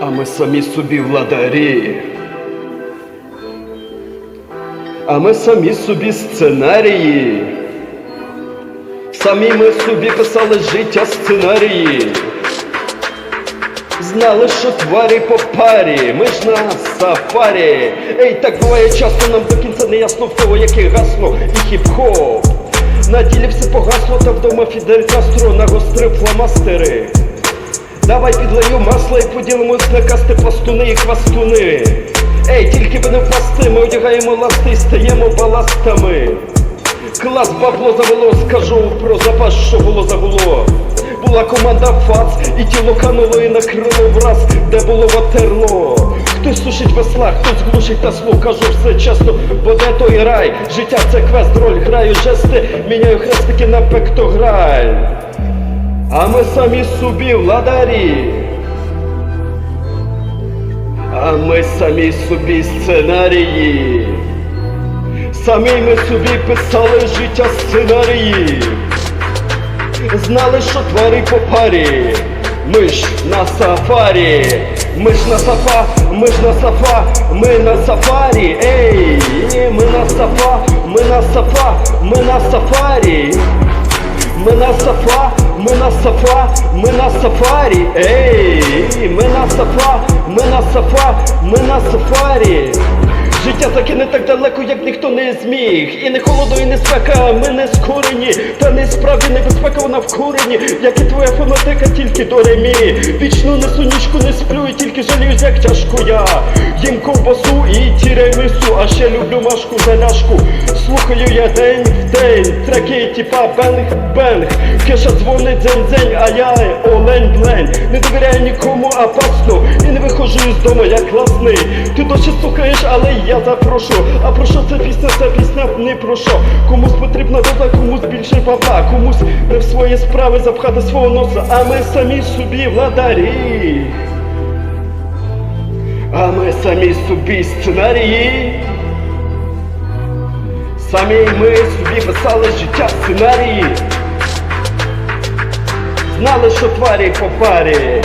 а ми самі собі владарі. А ми самі собі сценарії. Самі ми собі писали життя сценарії. Знали, що тварі по парі, ми ж на сафарі. Ей, так буває часто, нам до кінця не ясно в кого яке гасло і хіп-хоп. На ділі все погасло, та вдома Фідель Кастро нагострив фломастери. Давай підлаю масло і поділимось на касти пластуни і хвастуни. Ей, тільки би не впасти, ми одягаємо ласти і стаємо баластами. Клас бабло завело, скажу про запас, що було загуло. Була команда ФАЦ, і тіло кануло і накрило враз, де було ватерло. Хтось сушить весла, хтось глушить тасло, кажу все чесно, бо де той рай. Життя це квест, роль граю жести, міняю хрестики на пектограль. А ми самі собі владарі. А ми самі собі сценарії. Самі ми собі писали життя сценарії. Знали, що тварі по парі. Ми ж на сафарі. Ми ж на сафа, ми ж на сафа, ми на сафарі. Ей, ми на сафа, ми на сафа, ми на сафарі. Ми на сафа, ми на сафа, ми на сафарі. Ей, ми на сафа, ми на сафа, ми на сафарі. Життя таке не так далеко, як ніхто не зміг. І не холоду, і не спека, ми не скорені. Та не справді небезпека, вона в корені. Як і твоя фонотека, тільки до ремі. Вічно несу ніжку, не сплю, і тільки жаліюсь, як тяжко я. Їм ковбасу і тіремису, а ще люблю машку заляшку. Слухаю я день в день, треки, типа бенг бенг. Кеша дзвонить дзень-дзень, а я олень блень. Не довіряю нікому опасно. І не виходжу із дому, як класний. Ти досі слухаєш, але я запрошу. А про що ця пісня? Ця пісня не про що. Комусь потрібна вода, комусь більше баба, комусь не в свої справи запхати свого носа, а ми самі собі владарі. А ми самі собі сценарії. Самі ми собі писали життя сценарії. Знали, що тварі по парі,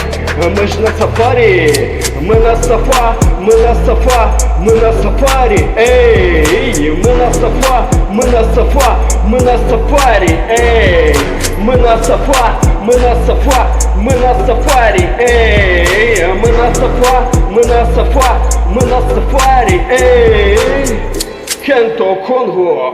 ми ж на сафарі, ми на сафа, ми на сафа, ми на сафарі, ей, ми на сафа, ми на сафа, ми на сафарі, ей, ми на сафа, ми на сафа, ми на сафарі, ей, ми на сафа, ми на сафа, ми на сафарі, ей, Кенто Конго.